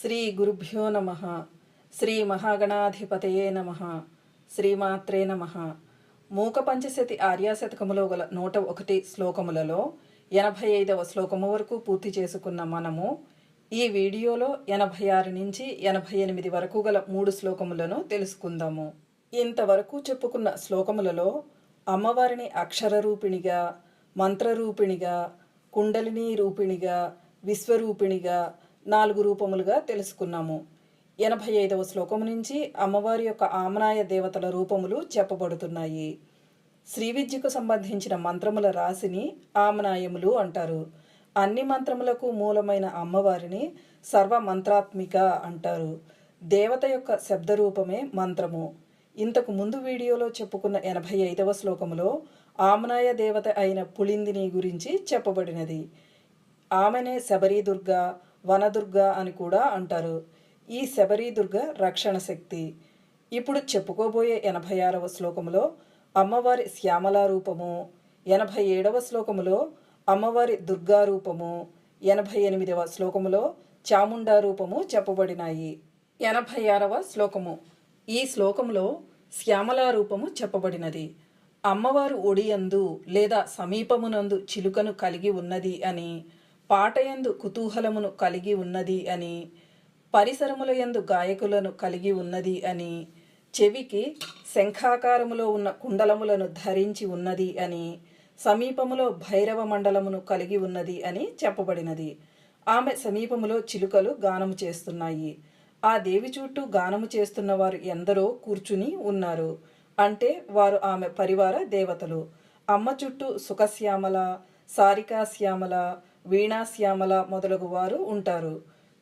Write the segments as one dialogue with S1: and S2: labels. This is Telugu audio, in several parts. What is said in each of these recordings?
S1: శ్రీ గురుభ్యో నమ. శ్రీ మహాగణాధిపతయే నమ. శ్రీమాత్రే నమ. మూక పంచశతి ఆర్యాశతకములో గల నూట ఒకటి శ్లోకములలో ఎనభై ఐదవ శ్లోకము వరకు పూర్తి చేసుకున్న మనము ఈ వీడియోలో ఎనభై ఆరు నుంచి ఎనభై ఎనిమిది వరకు గల మూడు శ్లోకములను తెలుసుకుందాము. ఇంతవరకు చెప్పుకున్న శ్లోకములలో అమ్మవారిని అక్షర రూపిణిగా మంత్రరూపిణిగా కుండలిని రూపిణిగా విశ్వరూపిణిగా నాలుగు రూపములుగా తెలుసుకున్నాము. ఎనభై ఐదవ శ్లోకము నుంచి అమ్మవారి యొక్క ఆమనాయ దేవతల రూపములు చెప్పబడుతున్నాయి. శ్రీ విద్యకు సంబంధించిన మంత్రముల రాశిని ఆమనాయములు అంటారు. అన్ని మంత్రములకు మూలమైన అమ్మవారిని సర్వ మంత్రాత్మిక అంటారు. దేవత యొక్క శబ్దరూపమే మంత్రము. ఇంతకు ముందు వీడియోలో చెప్పుకున్న ఎనభై ఐదవ శ్లోకములో ఆమనాయ దేవత అయిన పులిందిని గురించి చెప్పబడినది. ఆమెనే శబరీదుర్గ వనదుర్గ అని కూడా అంటారు. ఈ శబరీదుర్గ రక్షణ శక్తి. ఇప్పుడు చెప్పుకోబోయే ఎనభై ఆరవ శ్లోకములో అమ్మవారి శ్యామలా రూపము ఎనభై ఏడవ శ్లోకములో అమ్మవారి దుర్గా రూపము ఎనభై ఎనిమిదవ శ్లోకములో చాముండా రూపము చెప్పబడినాయి. ఎనభై ఆరవ శ్లోకము. ఈ శ్లోకములో శ్యామలా రూపము చెప్పబడినది. అమ్మవారు ఒడియందు లేదా సమీపమునందు చిలుకను కలిగి ఉన్నది అని పాటయందు కుతూహలమును కలిగి ఉన్నది అని పరిసరముల యందు గాయకులను కలిగి ఉన్నది అని చెవికి శంఖాకారములో ఉన్న కుండలములను ధరించి ఉన్నది అని సమీపములో భైరవ మండలమును కలిగి ఉన్నది అని చెప్పబడినది. ఆమె సమీపములో చిలుకలు గానము చేస్తున్నాయి. ఆ దేవి చుట్టూ గానము చేస్తున్న వారు ఎందరో కూర్చుని ఉన్నారు. అంటే వారు ఆమె పరివార దేవతలు. అమ్మ చుట్టూ సుఖశ్యామల సారికాశ్యామల వీణాశ్యామల మొదలగు వారు ఉంటారు.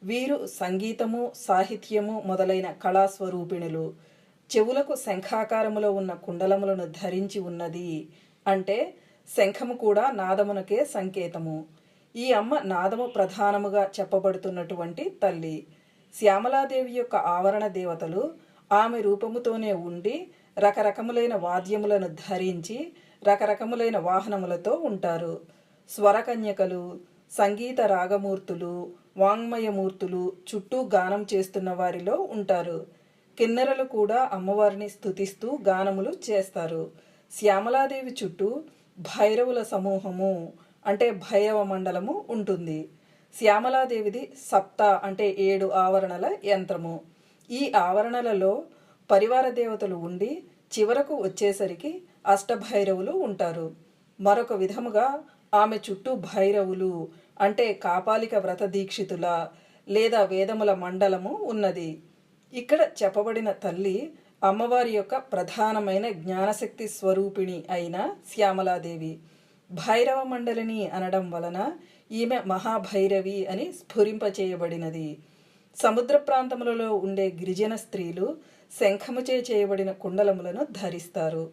S1: వీరు సంగీతము సాహిత్యము మొదలైన కళాస్వరూపిణులు. చెవులకు శంఖాకారములో ఉన్న కుండలములను ధరించి ఉన్నది అంటే శంఖము కూడా నాదమునకే సంకేతము. ఈ అమ్మ నాదము ప్రధానముగా చెప్పబడుతున్నటువంటి తల్లి. శ్యామలాదేవి యొక్క ఆవరణ దేవతలు ఆమె రూపముతోనే ఉండి రకరకములైన వాద్యములను ధరించి రకరకములైన వాహనములతో ఉంటారు. స్వరకన్యకలు సంగీత రాగమూర్తులు వాంగ్మయమూర్తులు చుట్టూ గానం చేస్తున్న వారిలో ఉంటారు. కిన్నెరలు కూడా అమ్మవారిని స్తుతిస్తూ గానములు చేస్తారు. శ్యామలాదేవి చుట్టూ భైరవుల సమూహము అంటే భైరవ మండలము ఉంటుంది. శ్యామలాదేవిది సప్త అంటే ఏడు ఆవరణల యంత్రము. ఈ ఆవరణలలో పరివార దేవతలు ఉండి చివరకు వచ్చేసరికి అష్టభైరవులు ఉంటారు. మరొక విధముగా ఆమె చుట్టూ భైరవులు అంటే కాపాలిక వ్రత దీక్షితుల లేదా వేదముల మండలము ఉన్నది. ఇక్కడ చెప్పబడిన తల్లి అమ్మవారి యొక్క ప్రధానమైన జ్ఞానశక్తి స్వరూపిణి అయిన శ్యామలాదేవి. భైరవ మండలిని అనడం వలన ఈమె మహాభైరవి అని స్ఫురింపచేయబడినది. సముద్ర ప్రాంతములలో ఉండే గిరిజన స్త్రీలు శంఖముచే చేయబడిన కుండలములను ధరిస్తారు.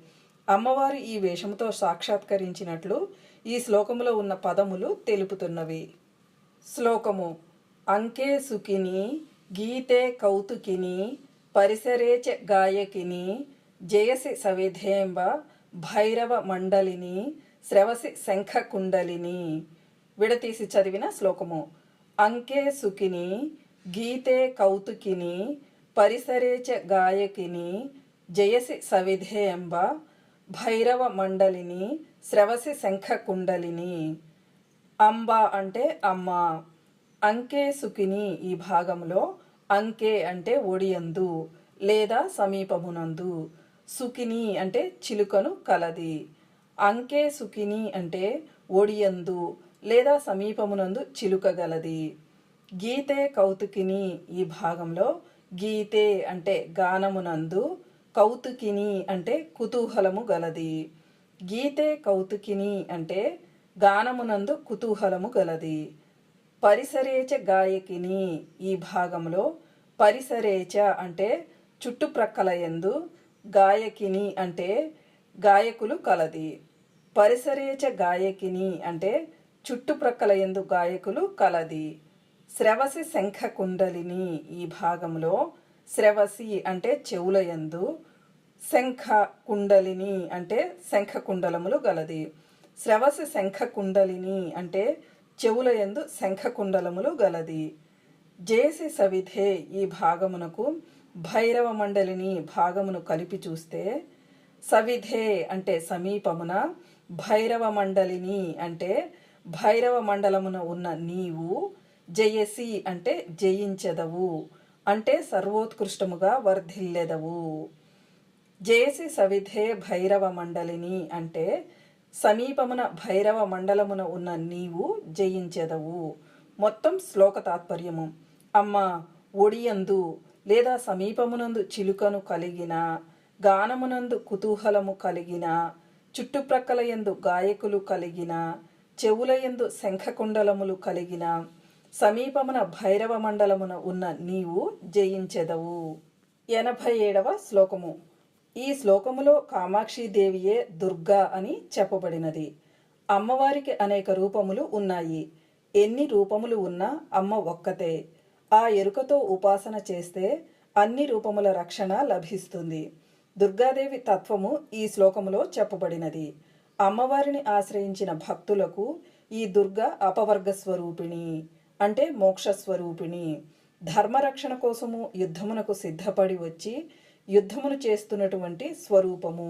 S1: అమ్మవారు ఈ వేషముతో సాక్షాత్కరించినట్లు ఈ శ్లోకములో ఉన్న పదములు తెలుపుతున్నవి. శ్లోకము అంకే సుఖిని గీతే కౌతుకిని పరిసరేచ గాయకిని జయసి సవిధేంబ భైరవ మండలిని శ్రవసి శంఖ కుండలిని విడతీసి చదివిన శ్లోకము. అంకే సుఖిని గీతే కౌతుకిని పరిసరేచ గాయకిని జయసి సవిధేయంబ భైరవ మండలిని శ్రవసి శంఖ కుండలిని. అంబ అంటే అమ్మ. అంకే సుఖిని ఈ భాగంలో అంకే అంటే ఒడియందు లేదా సమీపమునందు. సుఖిని అంటే చిలుకను కలది. అంకే సుఖిని అంటే ఒడియందు లేదా సమీపమునందు చిలుక గలది. గీతే కౌతుకిని ఈ భాగంలో గీతే అంటే గానమునందు కౌతుకిని అంటే కుతూహలము గలది. గీతే కౌతుకిని అంటే గానమునందు కుతూహలము గలది. పరిసరేచ గాయకిని ఈ భాగంలో పరిసరేచ అంటే చుట్టుప్రక్కల ఎందు గాయకిని అంటే గాయకులు కలది. పరిసరేచ గాయకిని అంటే చుట్టుప్రక్కల ఎందు గాయకులు కలది. శ్రవసి శంఖ కుండలిని ఈ భాగంలో శ్రవసి అంటే చెవుల యందు శంఖ కుండలిని అంటే శంఖ కుండలములు గలది. శ్రవసి శంఖ కుండలిని అంటే చెవుల యందు శంఖ కుండలములు గలది. జేసి సవిధే ఈ భాగమునకు భైరవ మండలిని భాగమును కలిపి చూస్తే సవిధే అంటే సమీపమున భైరవ మండలిని అంటే భైరవ మండలమున ఉన్న నీవు జయసి అంటే జయించదవు. అంటే సర్వోత్కృష్టముగా వర్ధిల్లెదవు. జేసి సవిధే భైరవ మండలిని అంటే సమీపమున భైరవ మండలమున ఉన్న నీవు జయించెదవు. మొత్తం శ్లోక తాత్పర్యము. అమ్మ ఒడియందు లేదా సమీపమునందు చిలుకను కలిగిన గానమునందు కుతూహలము కలిగిన చుట్టుప్రక్కల ఎందు గాయకులు కలిగిన చెవుల ఎందు శంఖకుండలములు కలిగిన సమీపమున భైరవ మండలమున ఉన్న నీవు జయించెదవు. ఎనభై ఏడవ శ్లోకము. ఈ శ్లోకములో కామాక్షిదేవియే దుర్గా అని చెప్పబడినది. అమ్మవారికి అనేక రూపములు ఉన్నాయి. ఎన్ని రూపములు ఉన్నా అమ్మ ఒక్కతే. ఆ ఎరుకతో ఉపాసన చేస్తే అన్ని రూపముల రక్షణ లభిస్తుంది. దుర్గాదేవి తత్వము ఈ శ్లోకములో చెప్పబడినది. అమ్మవారిని ఆశ్రయించిన భక్తులకు ఈ దుర్గ అపవర్గ స్వరూపిణి అంటే మోక్ష స్వరూపిణి. ధర్మరక్షణ కోసము యుద్ధమునకు సిద్ధపడి వచ్చి యుద్ధమును చేస్తున్నటువంటి స్వరూపము.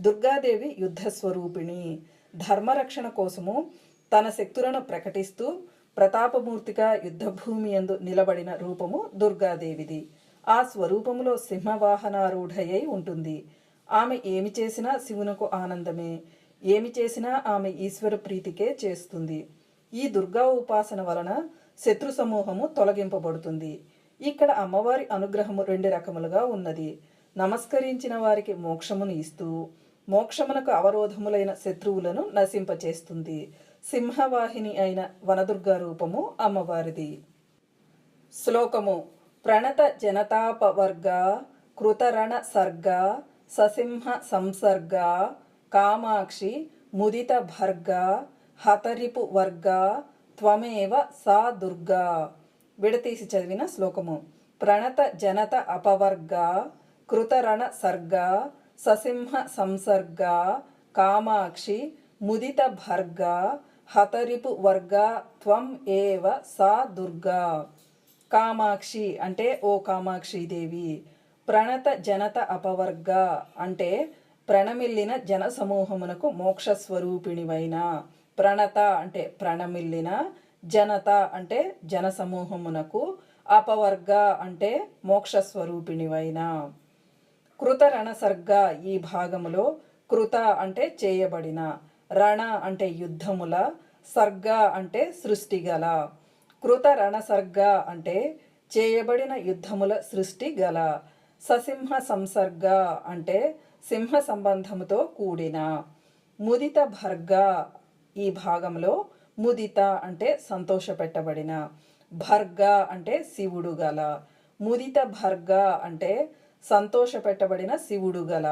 S1: దుర్గాదేవి యుద్ధ స్వరూపిణి. ధర్మరక్షణ కోసము తన శక్తులను ప్రకటిస్తూ ప్రతాపమూర్తిగా యుద్ధభూమి యందు నిలబడిన రూపము దుర్గాదేవిది. ఆ స్వరూపములో సింహవాహనారూఢయై ఉంటుంది. ఆమె ఏమి చేసినా శివునకు ఆనందమే. ఏమి చేసినా ఆమె ఈశ్వర ప్రీతికే చేస్తుంది. ఈ దుర్గా ఉపాసన వలన శత్రు సమూహము తొలగింపబడుతుంది. ఇక్కడ అమ్మవారి అనుగ్రహము రెండు రకములుగా ఉన్నది. నమస్కరించిన వారికి మోక్షమును ఇస్తూ మోక్షమునకు అవరోధములైన శత్రువులను నశింపచేస్తుంది. సింహవాహిని అయిన వనదుర్గా రూపము అమ్మవారిది. శ్లోకము ప్రణత జనతాపవర్గ కృతరణ సర్గ ససింహ సంసర్గ కామాక్షి ముదిత భర్గ హతరిపు వర్గ త్వమేవ సా దుర్గా. విడతీసి చదివిన శ్లోకము. ప్రణత జనత అపవర్గ కృతరణ సర్గ ససింహ సంసర్గ కామాక్షి ముదిత భర్గ హతరిపు వర్గ త్వం ఏవ సా దుర్గా. కామాక్షి అంటే ఓ కామాక్షి దేవి. ప్రణత జనత అపవర్గ అంటే ప్రణమిల్లిన జన సమూహమునకు మోక్ష స్వరూపిణివైన ప్రణత అంటే ప్రణమిల్లిన జనత అంటే జన సమూహమునకు అపవర్గ అంటే మోక్ష స్వరూపిణివైన కృత రణసర్గ ఈ భాగములో కృత అంటే చేయబడిన రణ అంటే యుద్ధముల సర్గ అంటే సృష్టి గల కృత రణసర్గ అంటే చేయబడిన యుద్ధముల సృష్టి గల ససింహ సంసర్గ అంటే సింహ సంబంధముతో కూడిన. ముదిత భర్గ ఈ భాగంలో ముదిత అంటే సంతోషపెట్టబడిన భర్గ అంటే శివుడు గల ముదిత భర్గ అంటే సంతోషపెట్టబడిన శివుడు గల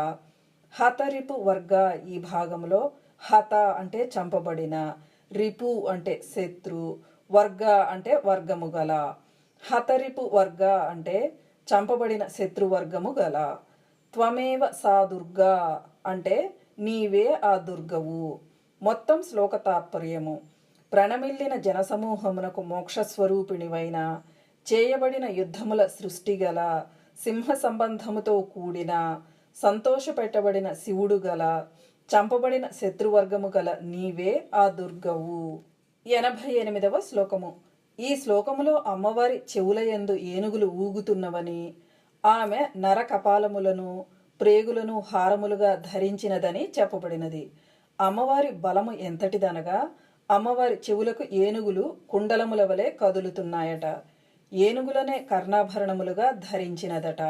S1: హతరిపు వర్గ ఈ భాగంలో హత అంటే చంపబడిన రిపు అంటే శత్రు వర్గ అంటే వర్గము గల హతరిపు వర్గ అంటే చంపబడిన శత్రువర్గము గల త్వమేవ సా దుర్గా అంటే నీవే ఆ దుర్గవు. మొత్తం శ్లోక తాత్పర్యము. ప్రణమిల్లిన జనసమూహమునకు మోక్షస్వరూపిణివైన చేయబడిన యుద్ధముల సృష్టి గల సింహ సంబంధముతో కూడిన సంతోషపెట్టబడిన శివుడు గల చంపబడిన శత్రువర్గము గల నీవే ఆ దుర్గవు. ఎనభై ఎనిమిదవ శ్లోకము. ఈ శ్లోకములో అమ్మవారి చెవులయందు ఏనుగులు ఊగుతున్నవని ఆమె నరకపాలములను ప్రేగులను హారములుగా ధరించినదని చెప్పబడినది. అమ్మవారి బలము ఎంతటిదనగా అమ్మవారి చెవులకు ఏనుగులు కుండలముల వలె కదులుతున్నాయట. ఏనుగులనే కర్ణాభరణములుగా ధరించినదట.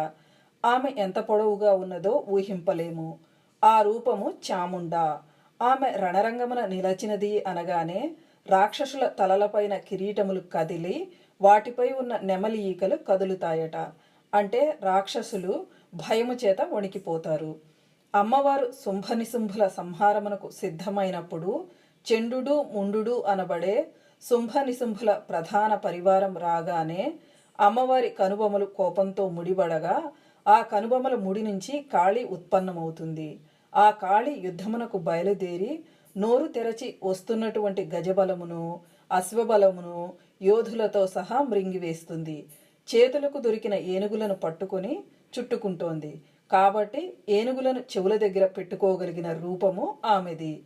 S1: ఆమె ఎంత పొడవుగా ఉన్నదో ఊహింపలేము. ఆ రూపము చాముండ. ఆమె రణరంగమున నిలచినది అనగానే రాక్షసుల తలలపైన కిరీటములు కదిలి వాటిపై ఉన్న నెమలి ఈకలు కదులుతాయట. అంటే రాక్షసులు భయము చేత వణికిపోతారు. అమ్మవారు శుంభనిశుంభుల సంహారమునకు సిద్ధమైనప్పుడు చెండు ముండు అనబడే శుంభనిశుంభుల ప్రధాన పరివారం రాగానే అమ్మవారి కనుబొమలు కోపంతో ముడిబడగా ఆ కనుబొమల ముడి నుంచి కాళి ఉత్పన్నమవుతుంది. ఆ కాళి యుద్ధమునకు బయలుదేరి నోరు తెరచి వస్తున్నటువంటి గజబలమును అశ్వబలమును యోధులతో సహా మృంగివేస్తుంది. చేతులకు దొరికిన ఏనుగులను పట్టుకొని చుట్టుకుంటోంది. కాబట్టి ఏనుగులను చెవుల దగ్గర పెట్టుకోగలిగిన రూపము ఆమెది.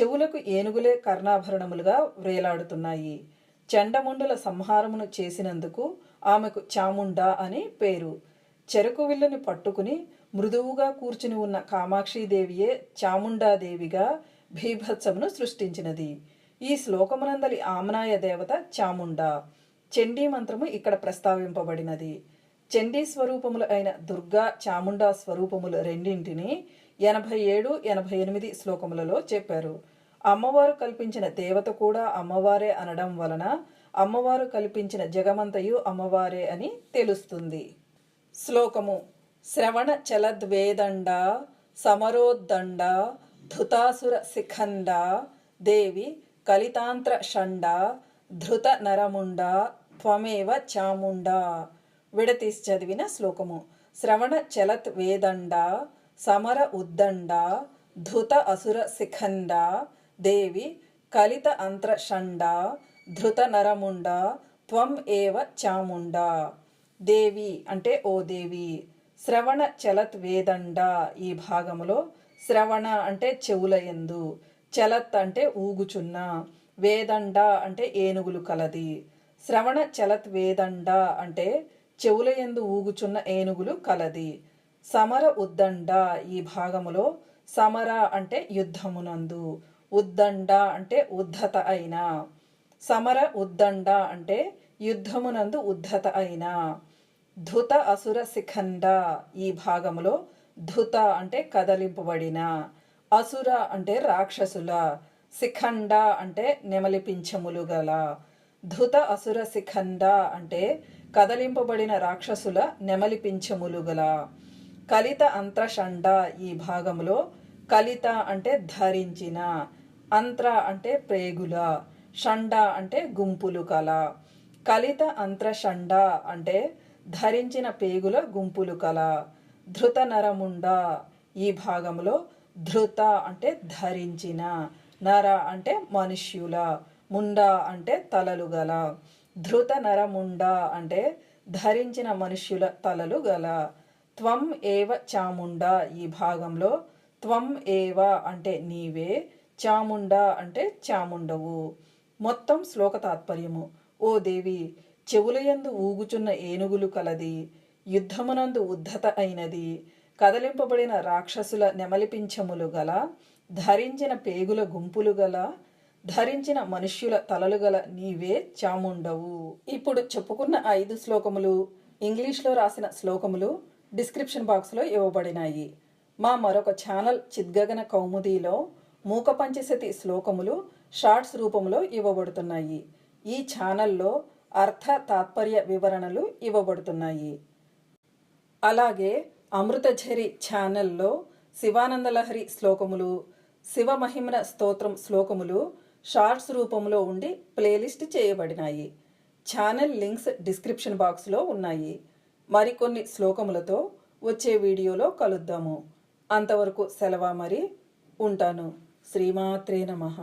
S1: చెవులకు ఏనుగులే కర్ణాభరణములుగా వ్రేలాడుతున్నాయి. చండముండుల సంహారమును చేసినందుకు ఆమెకు చాముండా అని పేరు. చెరకు విల్లుని పట్టుకుని మృదువుగా కూర్చుని ఉన్న కామాక్షీదేవియే చాముండాదేవిగా భీభత్సమును సృష్టించినది. ఈ శ్లోకమునందలి ఆమనాయ దేవత చాముండా. చండీ మంత్రము ఇక్కడ ప్రస్తావింపబడినది. చండీ స్వరూపములు అయిన దుర్గా చాముండా స్వరూపములు రెండింటిని ఎనభై ఏడు ఎనభై ఎనిమిది శ్లోకములలో చెప్పారు. అమ్మవారు కల్పించిన దేవత కూడా అమ్మవారే అనడం వలన అమ్మవారు కల్పించిన జగమంతయు అమ్మవారే అని తెలుస్తుంది. శ్లోకము శ్రవణ చలద్వేదండ సమరోద్దండ ధృతాసుర శిఖండ దేవి కలితాంత్ర షండ ధృత నరముండ త్వమేవ చాముండా విడతీసి చదివిన శ్లోకము. శ్రవణ చలత్ వేదండ సమర ఉద్దండ ధృత అసుర శిఖండ దేవి కలిత అంత్ర షండ ధృత నరముండ త్వం ఏవ చాముండ. దేవి అంటే ఓ దేవి. శ్రవణ చలత్ వేదండ ఈ భాగములో శ్రవణ అంటే చెవుల ఎందు చలత్ అంటే ఊగుచున్న వేదండ అంటే ఏనుగులు కలది. శ్రవణ చలత్ వేదండ అంటే చెవుల ఎందు ఊగుచున్న ఏనుగులు కలది. సమర ఉద్దండ ఈ భాగములో సమర అంటే యుద్ధమునందు. ఉద్దండ అంటే ఉద్ధత అయిన. సమర ఉద్దండ అంటే యుద్ధమునందు ఉద్ధత అయిన. ధుత అసుర శిఖండ ఈ భాగములో ధుత అంటే కదలింపబడిన. అసుర అంటే రాక్షసుల. శిఖండ అంటే నెమలిపించములు గల. ధుత అసుర శిఖండ అంటే కదలింపబడిన రాక్షసుల నెమలిపించములుగల కలిత అంత్రషండ ఈ భాగంలో కలిత అంటే ధరించిన అంత్ర అంటే ప్రేగుల షండ అంటే గుంపులు కల. కలిత అంత్రషండ అంటే ధరించిన పేగుల గుంపులు కల. ధృత నరముండ ఈ భాగంలో ధృత అంటే ధరించిన నర అంటే మనుష్యుల ముండ అంటే తలలు గల. ధృత నరముండ అంటే ధరించిన మనుష్యుల తలలు గల. త్వం ఏవ చాముండ ఈ భాగంలో. త్వం ఏవ అంటే నీవే చాముండ అంటే చాముండవు. మొత్తం శ్లోక తాత్పర్యము. ఓ దేవి చెవులయందు ఊగుచున్న ఏనుగులు కలది యుద్ధమునందు ఉద్ధత అయినది కదలింపబడిన రాక్షసుల నెమలిపించములు గల ధరించిన పేగుల గుంపులు గల ధరించిన మనుష్యుల తలలు గల నీవే చాముండవు. ఇప్పుడు చెప్పుకున్న ఐదు శ్లోకములు ఇంగ్లీష్లో రాసిన శ్లోకములు డిస్క్రిప్షన్ బాక్స్లో ఇవ్వబడినాయి. మా మరొక ఛానల్ చిద్గగన కౌముదీలో మూక పంచశతి శ్లోకములు షార్ట్స్ రూపంలో ఇవ్వబడుతున్నాయి. ఈ ఛానల్లో అర్థ తాత్పర్య వివరణలు ఇవ్వబడుతున్నాయి. అలాగే అమృతఝరి ఛానల్లో శివానందలహరి శ్లోకములు శివమహిమన స్తోత్రం శ్లోకములు షార్ట్స్ రూపంలో ఉండి ప్లేలిస్ట్ చేయబడినాయి. ఛానల్ లింక్స్ డిస్క్రిప్షన్ బాక్స్లో ఉన్నాయి. మరికొన్ని శ్లోకములతో వచ్చే వీడియోలో కలుద్దాము. అంతవరకు సెలవా మరి. ఉంటాను. శ్రీమాత్రే నమః.